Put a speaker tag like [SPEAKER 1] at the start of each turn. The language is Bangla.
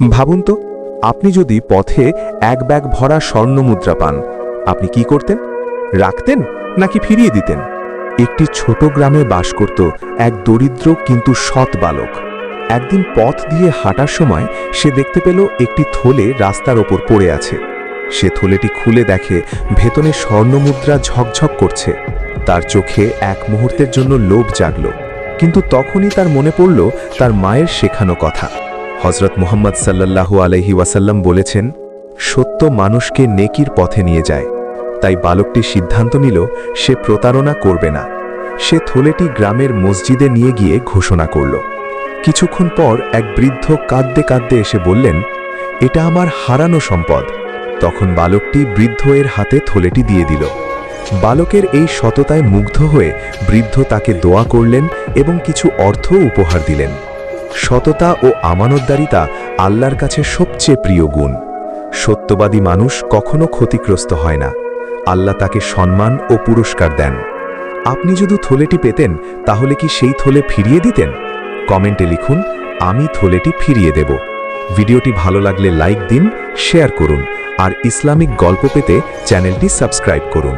[SPEAKER 1] ভাবুন তো, আপনি যদি পথে এক ব্যাগ ভরা স্বর্ণ মুদ্রা পান, আপনি কি করতেন? রাখতেন নাকি ফিরিয়ে দিতেন? একটি ছোট গ্রামে বাস করত এক দরিদ্র কিন্তু সৎ বালক। একদিন পথ দিয়ে হাঁটার সময় সে দেখতে পেল একটি থলে রাস্তার ওপর পড়ে আছে। সে থলেটি খুলে দেখে ভেতনে স্বর্ণমুদ্রা ঝকঝক করছে। তার চোখে এক মুহূর্তের জন্য লোভ জাগল, কিন্তু তখনই তার মনে পড়ল তার মায়ের শেখানো কথা। হজরত মোহাম্মদ সাল্লাল্লাহু আলহি ওয়াসাল্লাম বলেছেন, সত্য মানুষকে নেকির পথে নিয়ে যায়। তাই বালকটি সিদ্ধান্ত নিল, সে প্রতারণা করবে না। সে থলেটি গ্রামের মসজিদে নিয়ে গিয়ে ঘোষণা করল। কিছুক্ষণ পর এক বৃদ্ধ কাঁদতে কাঁদতে এসে বললেন, এটা আমার হারানো সম্পদ। তখন বালকটি বৃদ্ধ এর হাতে থলেটি দিয়ে দিল। বালকের এই সততায় মুগ্ধ হয়ে বৃদ্ধ তাকে দোয়া করলেন এবং কিছু অর্থ উপহার দিলেন। সততা ও আমানতদারিতা আল্লাহর কাছে সবচেয়ে প্রিয় গুণ। সত্যবাদী মানুষ কখনো ক্ষতিগ্রস্ত হয় না। আল্লাহ তাকে সম্মান ও পুরস্কার দেন। আপনি যদি থলেটি পেতেন, তাহলে কি সেই থলে ফিরিয়ে দিতেন? কমেন্টে লিখুন, আমি থলেটি ফিরিয়ে দেব। ভিডিওটি ভালো লাগলে লাইক দিন, শেয়ার করুন, আর ইসলামিক গল্প পেতে চ্যানেলটি সাবস্ক্রাইব করুন।